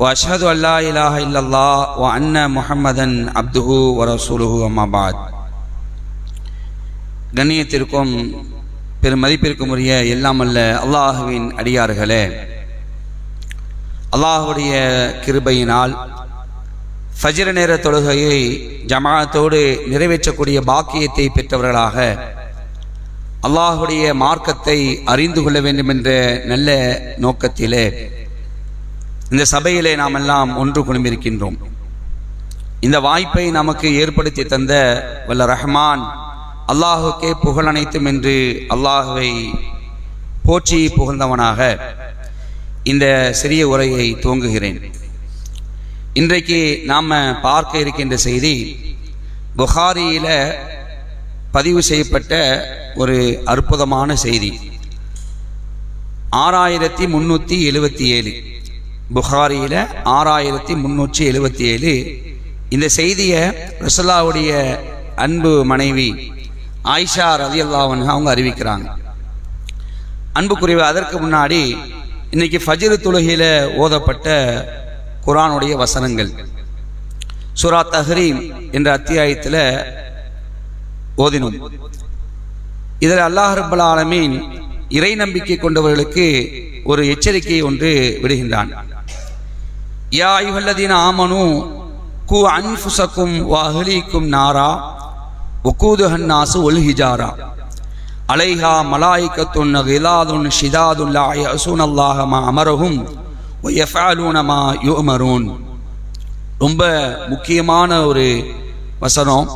واشهد ان لا اله الا الله وان محمدا عبده ورسوله اما بعد கண்ணியத்திற்கும் பெரும் மதிப்பிற்கும் உரிய எல்லாம் அல்ல அல்லாஹுவின் அடியார்களே அல்லாஹுடைய கிருபையினால் ஃபஜ்ர் நேர தொழுகையை ஜமாஅத்தோடு நிறைவேற்றக்கூடிய பாக்கியத்தை பெற்றவர்களாக அல்லாஹுடைய மார்க்கத்தை அறிந்து கொள்ள வேண்டும் என்ற நல்ல நோக்கத்திலே இந்த சபையிலே நாம் எல்லாம் ஒன்று குழுமிருக்கின்றோம் இந்த வாய்ப்பை நமக்கு ஏற்படுத்தி தந்த வல்ல ரஹ்மான் அல்லாஹுக்கே புகழ் அனைத்தும் என்று அல்லாஹுவை போற்றி புகழ்ந்தவனாக இந்த சிறிய உரையை துவங்குகிறேன். இன்றைக்கு நாம் பார்க்க இருக்கின்ற செய்தி புகாரியில் பதிவு செய்யப்பட்ட ஒரு அற்புதமான செய்தி. ஆறாயிரத்தி முன்னூற்றி எழுபத்தி ஏழு. புகாரியில் ஆறாயிரத்தி முந்நூற்றி எழுபத்தி ஏழு இந்த செய்தியை ரசல்லாவுடைய அன்பு மனைவி ஆயிஷா ரதி அல்லாவன் அவங்க அறிவிக்கிறாங்க. அன்புக்குரிய அதற்கு முன்னாடி இன்னைக்கு ஃபஜிரு துலகியில் ஓதப்பட்ட குரானுடைய வசனங்கள். சுரா தஹ்ரீம் என்ற அத்தியாயத்தில் ஓதினோம். இதில் அல்லாஹ் ரபுல் ஆலமீன் இறை நம்பிக்கை கொண்டவர்களுக்கு ஒரு எச்சரிக்கை ஒன்று விடுகின்றான். யா ஐவல்லதீன ஆமனு கு அன்ஃபுசக்கும் வாஹலிக்கும் நாரா ஒக்கூதுஹன் நாசு அலைஹா மலாய்கத்துன் கிலாதுன் ஷிதாதுல்லா லா யஸூன் மா அமரஹும் வ யஃஅலூன ரொம்ப முக்கியமான ஒரு வசனம்.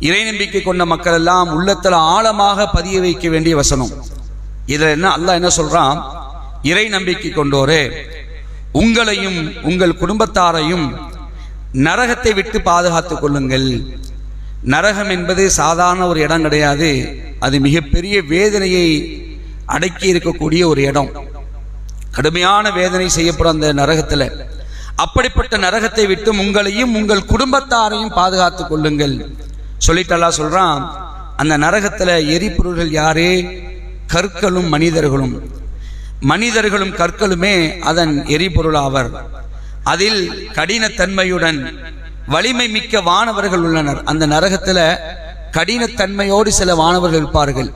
இறை நம்பிக்கை கொண்ட மக்கள் எல்லாம் உள்ளத்தில் ஆழமாக பதிய வைக்க வேண்டிய வசனம். இதில் என்ன அல்லாஹ் என்ன சொல்கிறான் இறை நம்பிக்கை கொண்டோரே உங்களையும் உங்கள் குடும்பத்தாரையும் நரகத்தை விட்டு பாதுகாத்துக் கொள்ளுங்கள். நரகம் என்பது சாதாரண ஒரு இடம் கிடையாது. அது மிகப்பெரிய வேதனையை அடக்கி இருக்கக்கூடிய ஒரு இடம். கடுமையான வேதனை செய்யப்படும் அந்த நரகத்தில். அப்படிப்பட்ட நரகத்தை விட்டு உங்களையும் உங்கள் குடும்பத்தாரையும் பாதுகாத்துக் கொள்ளுங்கள். சொல்லிட்டல்லா சொல்கிறான் அந்த நரகத்தில் எரிபொருள்கள் யாரே? கற்களும் மனிதர்களும். மனிதர்களும் கற்களுமே அதன் எரிபொருளாவர். அதில் கடினத்தன்மையுடன் வலிமை மிக்க வானவர்கள் உள்ளனர். அந்த நரகத்தில் கடினத்தன்மையோடு சில வானவர்கள் இருப்பார்கள்.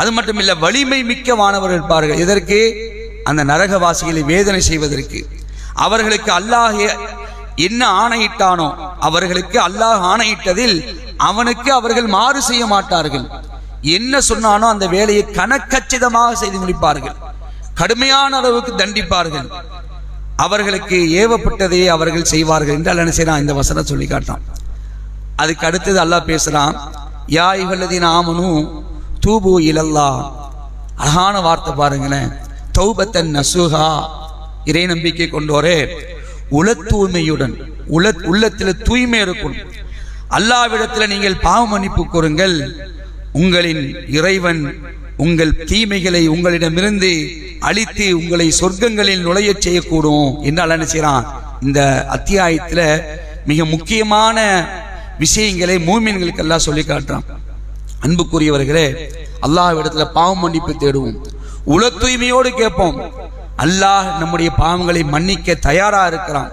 அது மட்டும் இல்லை வலிமை மிக்க வானவர்கள் இருப்பார்கள். இதற்கு அந்த நரகவாசிகளை வேதனை செய்வதற்கு. அவர்களுக்கு அல்லாஹ் என்ன ஆணையிட்டானோ அவர்களுக்கு அல்லாஹ் ஆணையிட்டதில் அவனுக்கு அவர்கள் மாறு செய்ய மாட்டார்கள். என்ன சொன்னானோ அந்த வேலையை கணக்கச்சிதமாக செய்து முடிப்பார்கள். கடுமையான அளவுக்கு தண்டிப்பார்கள். அவர்களுக்கு ஏவப்பட்டதையே அவர்கள் செய்வார்கள் என்று அல்ல செய்யறான் இந்த வசனம் சொல்லி காட்டான் அதுக்கு அடுத்தது அல்லாஹ் பேசுகிறான் யா இவல்லதின் ஆமனும் தூபு இலல்லா. அழகான வார்த்தை பாருங்களேன். தௌபத்தன் நசுகா இறை நம்பிக்கை கொண்டோரே உல தூய்மையுடன் உல உள்ளத்தில் தூய்மை இருக்கும். அல்லாவிடத்தில் நீங்கள் பாவ மன்னிப்பு கூறுங்கள் உங்களின் இறைவன் உங்கள் தீமைகளை உங்களிடமிருந்து அழித்து உங்களை சொர்க்கங்களில் நுழைய செய்யக்கூடும் என்றால் என்ன செய்யறான்? இந்த அத்தியாயத்தில் மிக முக்கியமான விஷயங்களை மூமின்களுக்கு எல்லாம் சொல்லி காட்டுறான். அன்புக்குரியவர்களே அல்லாஹ்விடத்தில் பாவம் மன்னிப்பு தேடுவோம். உல தூய்மையோடு கேட்போம். அல்லாஹ் நம்முடைய பாவங்களை மன்னிக்க தயாரா இருக்கிறான்.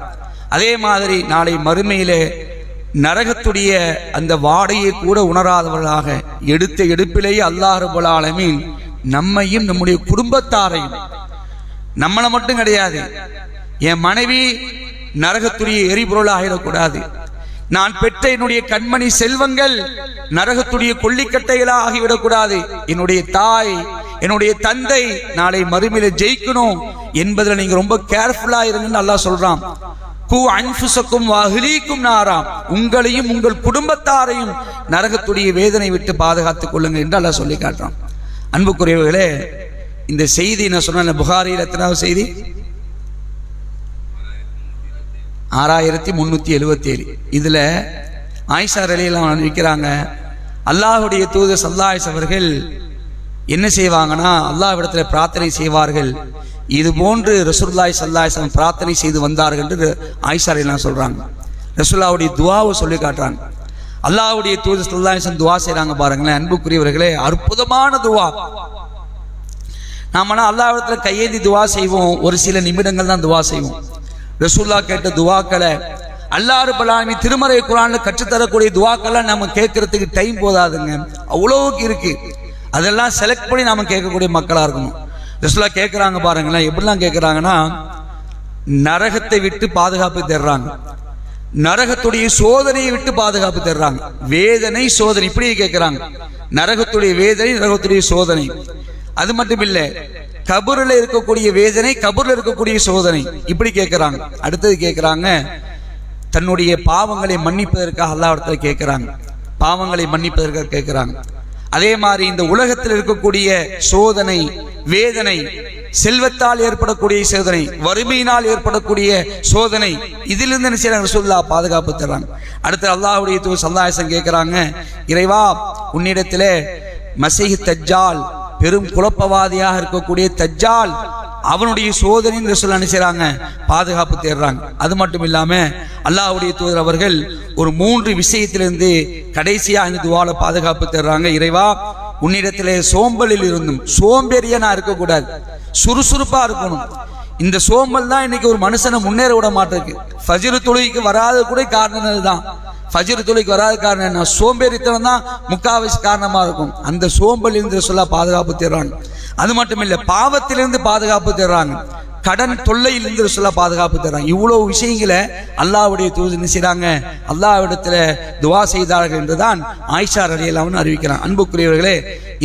அதே மாதிரி நாளை மறுமையிலே நரகத்துடைய அந்த வாடையை கூட உணராதவர்களாக எடுத்த எடுப்பிலேயே அல்லாஹ் ஆலமீன் நம்மையும் நம்முடைய குடும்பத்தாரையும் நம்மளை மட்டும் கிடையாது என் மனைவி நரகத்துடைய எரிபொருள் ஆகிடக்கூடாது நான் பெற்ற என்னுடைய கண்மணி செல்வங்கள் நரகத்துடைய கொல்லிக்கட்டைகளா ஆகிவிடக்கூடாது. என்னுடைய தாய் என்னுடைய தந்தை நாளை மறுமையில ஜெயிக்கணும் என்பதில் நீங்க ரொம்ப கேர்ஃபுல்லா இருங்கன்னு நல்லா சொல்றான். கு அன்புசக்கும் அகிலீக்கும் நாராம். உங்களையும் உங்கள் குடும்பத்தாரையும் நரகத்துடைய வேதனை விட்டு பாதுகாத்துக் கொள்ளுங்க என்று அல்லாஹ் சொல்லி காட்டுறான். அன்புக்குரியவர்களே இந்த செய்தி நான் சொன்ன புகாரியில் எத்தனாவது செய்தி? ஆறாயிரத்தி முந்நூற்றி எழுபத்தி ஏழு இதில் ஆயிஷா ரலியெல்லாம் நிற்கிறாங்க அல்லாஹுடைய தூது சல்லாயசவர்கள் அவர்கள் என்ன செய்வாங்கன்னா அல்லாஹ் இடத்துல பிரார்த்தனை செய்வார்கள். இது போன்று ரசூல்லாய் சல்லாஹம் பிரார்த்தனை செய்து வந்தார்கள் என்று ஆயிஷா எல்லாம் சொல்கிறாங்க ரசூல்லாவுடைய துவாவை சொல்லி காட்டுறாங்க. அல்லாவுடைய தூது சல்லாஹம் துவா செய்கிறாங்க பாருங்களேன். அன்புக்குரியவர்களே அற்புதமான துவா. நாமனா அல்லாவிடத்தில் கையேந்தி துவா செய்வோம். ஒரு சில நிமிடங்கள் தான் துவா செய்வோம். ரசூல்லா கேட்ட துவாக்களை அல்லாறு பலாமி திருமறை குரான்ல கற்றுத்தரக்கூடிய துவாக்கள்லாம் நம்ம கேட்கறதுக்கு டைம் போதாதுங்க. அவ்வளோவுக்கு இருக்கு. அதெல்லாம் செலக்ட் பண்ணி நாம கேட்கக்கூடிய மக்களாக இருக்கணும். ரசூல்லா கேட்குறாங்க பாருங்களேன். எப்படிலாம் கேட்குறாங்கன்னா நரகத்தை விட்டு பாதுகாப்பு தர்றாங்க. நரகத்துடைய சோதனையை விட்டு பாதுகாப்பு தர்றாங்க. வேதனை சோதனை இப்படி கேட்குறாங்க நரகத்துடைய வேதனை நரகத்துடைய சோதனை. அது மட்டும் இல்லை கபூரில் இருக்கக்கூடிய வேதனை கபூரில் இருக்கக்கூடிய சோதனை. இப்படி கேட்குறாங்க அடுத்தது கேட்குறாங்க தன்னுடைய பாவங்களை மன்னிப்பதற்காக அல்லாஹ்விடத்துல கேட்குறாங்க பாவங்களை மன்னிப்பதற்காக கேட்குறாங்க அதே மாதிரி இந்த உலகத்தில் இருக்கக்கூடிய சோதனை வேதனை செல்வத்தால் ஏற்படக்கூடிய சோதனை வறுமையினால் ஏற்படக்கூடிய சோதனை இதிலிருந்து என்ன செய்யறாங்க சொல்லா பாதுகாப்பு தர்றாங்க. அடுத்து அல்லாஹுடைய தூ சல்லாசம் கேட்குறாங்க இறைவா உன்னிடத்திலே மசீஹ் தஜ்ஜால் பெரும் குழப்பவாதியாக இருக்கக்கூடிய தஜ்ஜால் அவனுடைய சோதனைன்னு சொல்ல நினைச்சாங்க பாதுகாப்பு தேடுறாங்க. அது மட்டும் இல்லாம அல்லாஹ்வுடைய தூதர் அவர்கள் ஒரு மூன்று விஷயத்திலிருந்து கடைசியாக இந்த துவால பாதுகாப்பு தேடுறாங்க. இறைவா உன்னிடத்திலே சோம்பலில் இருந்தும் சோம்பேறியா நான் இருக்கக்கூடாது சுறுசுறுப்பா இருக்கணும். இந்த சோம்பல் தான் இன்னைக்கு ஒரு மனுஷனை முன்னேற விட மாட்டிருக்கு. ஃபஜிரு தொழுகைக்கு வராத கூட காரணம் அதுதான். ஃபஜ்ர் தொழுகைக்கு வராத காரணம் என்ன? சோம்பேறித்தனம் தான் முக்காவாசி காரணமா இருக்கும். அந்த சோம்பல் இருந்து சொல்ல பாதுகாப்பு தேடுறாங்க. அது மட்டும் இல்லை பாவத்திலிருந்து பாதுகாப்பு தர்றாங்க. கடன் தொல்லையிலிருந்து சொல்ல பாதுகாப்பு தர்றாங்க. இவ்வளோ விஷயங்களை அல்லாவுடைய தூது என்ன செய்றாங்க? அல்லாஹ்விடத்துல துவா செய்தார்கள் என்றுதான் ஆயிஷா ரலியல்லாஹு அறிவிக்கிறான். அன்புக்குரியவர்களே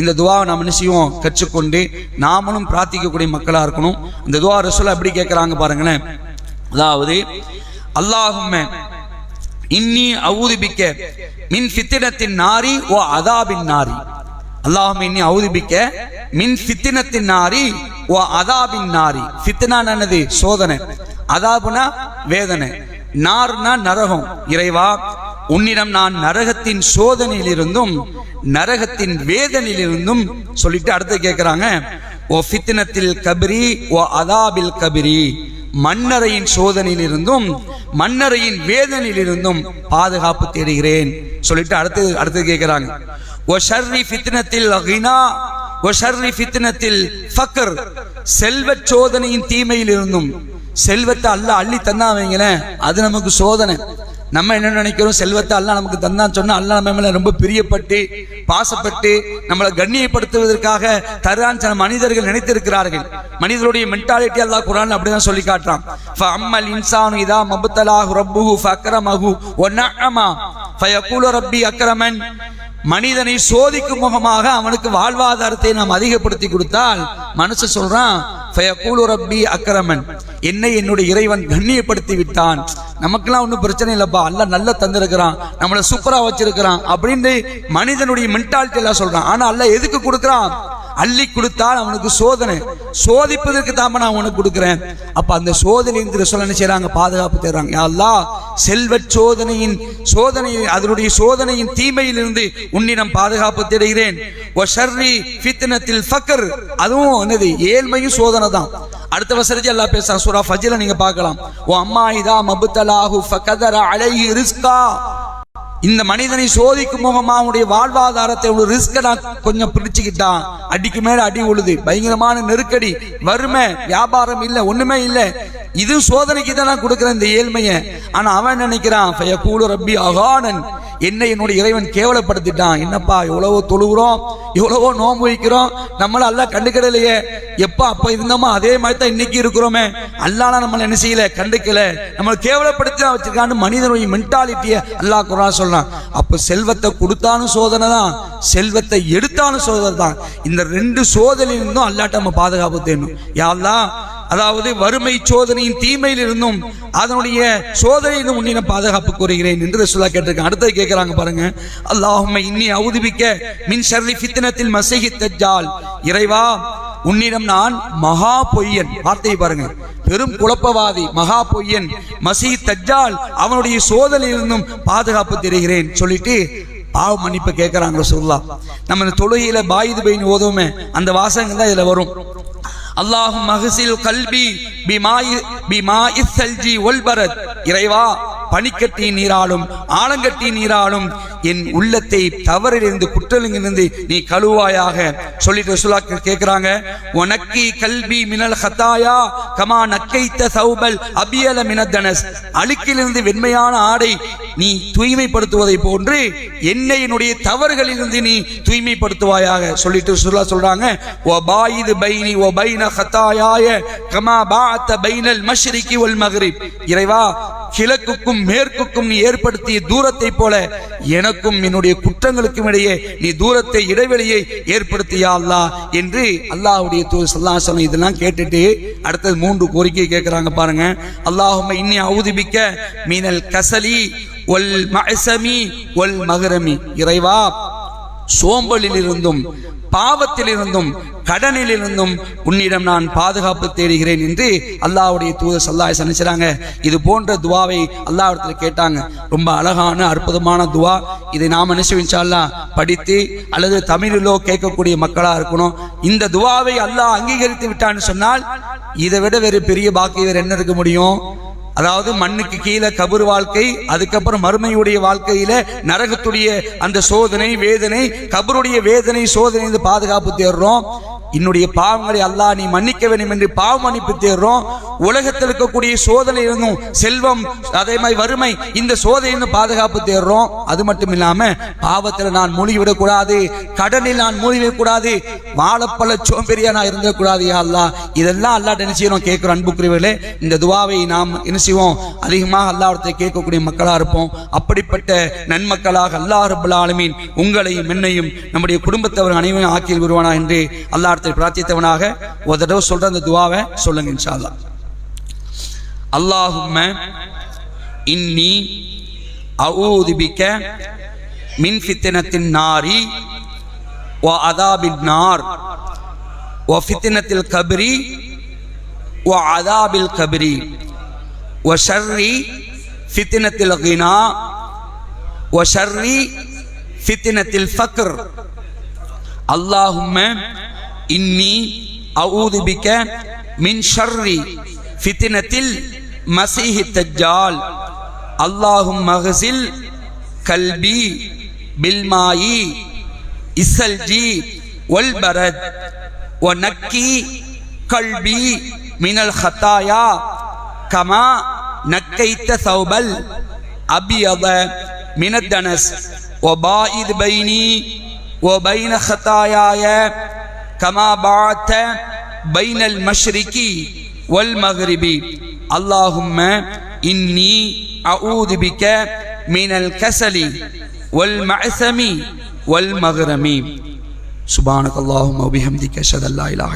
இந்த துவாவை நாம் என்ன செய்வோம்? கற்றுக்கொண்டு நாமளும் பிரார்த்திக்கக்கூடிய மக்களாக இருக்கணும். இந்த துவா ரசூலா எப்படி கேட்குறாங்க பாருங்களேன். அதாவது அல்லாஹும்ம இன்னி அவுதுபிக்க மின் ஃபித்தினத்தின் நாரி ஓ அதாபின் நாரி. அல்லாஹும் இன்னி அவுதுபிக்க மின் சித்தினத்தின் நாரி ஓ அதாபின் நாரி. ஃபித்னா சோதனை. அதாபுனா வேதனை. நார்னா நரகம். இறைவா உன்னிடம் நான் நரகத்தின் சோதனையிலிருந்தும் நரகத்தின் வேதனையிலிருந்தும் சொல்லிட்டு அடுத்து கேட்குறாங்க ஓ சித்தினத்தில் கபிரி ஓ அதாபில் கபிரி. மன்னரையின் சோதனையிலிருந்தும் மன்னரையின் வேதனையிலிருந்தும் பாதுகாப்பு தேடுகிறேன். சொல்லிட்டு அடுத்து அடுத்து கேட்குறாங்க ஒஷர்ரி ஃபித்னத்தில் கினா ஒஷர்ரி ஃபித்னத்தில் ஃபக்கர் செல்வ சோதனையின் தீமையிலிருந்தும் செல்வத்தை அல்ல அள்ளி தந்தா வைங்களேன். அது நமக்கு சோதனை. நம்ம என்ன நினைக்கிறோம்? செல்வத்தை அல்ல நமக்கு தந்தான் சொன்னா அல்ல நம்ம ரொம்ப பிரியப்பட்டு பாசப்பட்டு நம்மளை கண்ணியப்படுத்துவதற்காக தருவான் சில மனிதர்கள் நினைத்திருக்கிறார்கள். மனிதருடைய மென்டாலிட்டி அல்லா குரான் அப்படிதான் சொல்லி காட்டுறான். அம்மல் இன்சானு இதா மபுத்தலாஹு ரப்புஹு ஃபக்ரமஹு ஒன்னமா நஅமா ரப்பி அக்ரமன் மனிதனை சோதிக்கும் முகமாக அவனுக்கு வாழ்வாதாரத்தை நாம் அதிகப்படுத்தி கொடுத்தால் மனுஷன் சொல்றான் ரப்பி அக்கரமன் என்னை என்னுடைய இறைவன் கண்ணியப்படுத்தி விட்டான். நமக்கெல்லாம் ஒன்றும் பிரச்சனை இல்லைப்பா. அல்ல நல்ல தந்திருக்கிறான். நம்மளை சூப்பரா வச்சிருக்கிறான் அப்படின்னு மனிதனுடைய மென்டாலிட்டி எல்லாம் சொல்றான். ஆனா அல்ல எதுக்கு கொடுக்குறான்? அள்ளி கொடுத்தால் அவனுக்கு சோதனை. சோதிப்பதற்கு தாம நான் உனக்கு கொடுக்குறேன். அப்ப அந்த சோதனை சொல்ல என்ன பாதுகாப்பு தர்றாங்க அல்லா செல்வ சோதனையின் சோதனை அதனுடைய சோதனையின் தீமையிலிருந்து உன்னிடம் பாதுகாப்பு தேடுகிறேன். ஷர்ரி ஃபக்கர். அதுவும் என்னது? ஏழ்மையும் சோதனை தான். அடுத்த வசரத்தில் எல்லாம் பேசுறான். சூரா ஃபஜ்ல நீங்க பார்க்கலாம். ஓ அம்மா இதா மபுத்தலாஹு ஃபகதர அலைஹி ரிஸ்கா. இந்த மனிதனை சோதிக்கும் முகமா அவனுடைய வாழ்வாதாரத்தை ஒரு ரிஸ்க நான் கொஞ்சம் பிடிச்சுக்கிட்டான். அடிக்கு மேல அடி உழுது. பயங்கரமான நெருக்கடி. வறுமை வியாபாரம் இல்லை ஒண்ணுமே இல்லை. இது சோதனைக்கு தான் நான் கொடுக்குறேன் இந்த ஏழ்மையை? ஆனா அவன் நினைக்கிறான்? ஃபயகூலு ரப்பி அகானன். என்னை என்னுடைய இறைவன் கேவலப்படுத்திட்டான். என்னப்பா எவ்வளவோ தொழுகிறோம் எவ்வளவோ நோம்பு வைக்கிறோம் நம்மள எல்லாம் கண்டுக்கிடலையே. எப்ப அப்ப இருந்தோமோ அதே மாதிரி தான் இன்னைக்கு இருக்கிறோமே. அல்லாலாம் நம்மள என்ன செய்யல? கண்டுக்கல. நம்மளை கேவலப்படுத்தி தான் வச்சிருக்கான்னு மனிதனுடைய மென்டாலிட்டியை அல்லாஹ் குரான் சொல்றான். அப்ப செல்வத்தை கொடுத்தாலும் சோதனை தான் செல்வத்தை எடுத்தாலும் சோதனை தான். இந்த ரெண்டு சோதனையிலிருந்தும் அல்லாட்ட நம்ம பாதுகாப்பு தேணும் யாரெல்லாம் அதாவது வறுமை சோதனையின் தீமையில் இருந்தும் அதனுடைய சோதனையிலும் உன்னை நான் பாதுகாப்பு கூறுகிறேன் என்று ரசூலா கேட்டிருக்கேன் அடுத்தது கேட்கிறாங்க பாருங்க. அல்லாஹும்ம இன்னி அவுதுபிக்க மின் ஷர்ரி ஃபித்னத்தில் மசீஹி தஜ்ஜால். இறைவா உன்னிடம் நான் மகா பொய்யன். வார்த்தையை பாருங்க. பெரும் குழப்பவாதி மகா பொய்யன். மசீ தஜ்ஜால் அவனுடைய சோதனையிலிருந்தும் பாதுகாப்பு தெரிகிறேன் சொல்லிட்டு பாவ மன்னிப்பு கேட்கிறாங்க சொல்லலாம் நம்ம இந்த தொழுகையில பாயுது பைன் ஓதுவோமே அந்த வாசகம் தான் இதுல வரும். அல்லாஹும் மகசில் கல்வி பிமாயி பிமாயி சல்ஜி ஒல்பரத். இறைவா பனிக்கட்டி நீராலும் ஆலங்கட்டி நீராலும் என் உள்ளத்தை தவறிலிருந்து குற்றலிங்கிலிருந்து நீ கழுவாயாக சொல்லிட்டு ரசூலா கேட்கிறாங்க உனக்கி கல்வி மினல் ஹத்தாயா கமா நக்கைத்த சௌபல் அபியல மினத்தனஸ் அழுக்கிலிருந்து வெண்மையான ஆடை நீ தூய்மைப்படுத்துவதை போன்று என்னை என்னுடைய தவறுகளிலிருந்து நீ தூய்மைப்படுத்துவாயாக சொல்லிட்டு ரசூலா சொல்றாங்க. ஒபாயிது பைனி ஒ பைன ஹத்தாயாய கமா பாத்த பைனல் மஷ்ரிகி ஒல் மகரிப் இறைவா கிழக்குக்கும் மேற்குக்கும் நீ ஏற்படுத்திய தூரத்தை போல எனக்கும் என்னுடைய குற்றங்களுக்கும் இடையே நீ தூரத்தை இடைவெளியை ஏற்படுத்தியா அல்லா என்று அல்லாஹுடைய தூதர் ஸல்லல்லாஹு இதெல்லாம் கேட்டுட்டு அடுத்தது மூன்று கோரிக்கை கேட்குறாங்க பாருங்க. அல்லாஹும்ம இன்னி அவுதிபிக்க மீனல் கசலி ஒல் மகசமி ஒல் மகரமி இறைவா சோம்பலிலிருந்தும் பாவத்திலிருந்தும் கடனிலிருந்தும் உன்னிடம் நான் பாதுகாப்பு தேடுகிறேன் என்று அல்லாவுடைய தூதர் சல்லாய் சனிச்சாங்க இது போன்ற துவாவை அல்லாவிடத்தில் கேட்டாங்க. ரொம்ப அழகான அற்புதமான துவா. இதை நாம் நினைச்சு படித்து அல்லது தமிழிலோ கேட்கக்கூடிய மக்களாக இருக்கணும். இந்த துவாவை அல்லாஹ் அங்கீகரித்து விட்டான்னு சொன்னால் இதை விட வேறு பெரிய பாக்கி வேறு என்ன இருக்க முடியும்? அதாவது மண்ணுக்கு கீழே கபர் வாழ்க்கை அதுக்கப்புறம் மறுமையுடைய வாழ்க்கையில நரகத்துடைய அந்த சோதனை வேதனை கபருடைய வேதனை சோதனை பாதுகாப்பு தேடுறோம். என்னுடைய பாவங்களை அல்லாஹ் நீ மன்னிக்க வேண்டும் என்று பாவ மன்னிப்பு தேடுறோம். உலகத்தில் இருக்கக்கூடிய சோதனை இருந்தும் செல்வம் அதே மாதிரி வறுமை இந்த சோதனை பாதுகாப்பு தேடுறோம். அது மட்டும் இல்லாம பாவத்தில் நான் மூழ்கிவிடக் கூடாது கடனில் நான் மூழ்கிவிடக் கூடாது வாழப்பழ சோம்பெரியா நான் இருந்தக்கூடாது யா இதெல்லாம் அல்லா என்ன செய்யணும்? கேட்கிறோம் அன்புக்குரியவர்களே இந்த துவாவை நாம் என்ன செய்வோம்? அதிகமாக அல்லாவிடத்தை கேட்கக்கூடிய மக்களாக இருப்போம். அப்படிப்பட்ட நன்மக்களாக அல்லா ரபுல் ஆலமீன் உங்களையும் என்னையும் நம்முடைய குடும்பத்தவர் அனைவரும் ஆக்கி வருவானா என்று அல்லாஹத்தை பிரார்த்தித்தவனாக ஒரு தடவை சொல்ற அந்த துவாவை சொல்லுங்க இன்ஷா அல்லாஹ். அல்லாஹும்ம இன்னி அஊது பிக்க மின் ஃபித்னத்தின் நாரி வ அதாபின் நார் வ ஃபித்னத்தில் கபரி வ அதாபில் கபரி வ ஷர்ரி ஃபித்னத்தில் கினா வ ஷர்ரி ஃபித்னத்தில் ஃபக்ர் அல்லாஹும்ம இன்னி அஊது مسيح التجال اللهم മഹസിൽ കൽബി ബിൽമായി ഇസൽജി والبرد ونكي قلبي من الخطايا كما نكيت ثوب الأبيض من الدنس. وباعد بيني وبين خطاياي كما بعدت بين المشرق والمغرب. اللهم إني أعوذ بك من الكسل والمعثم والمغرم. سبحانك اللهم وبحمدك أشهد أن لا إله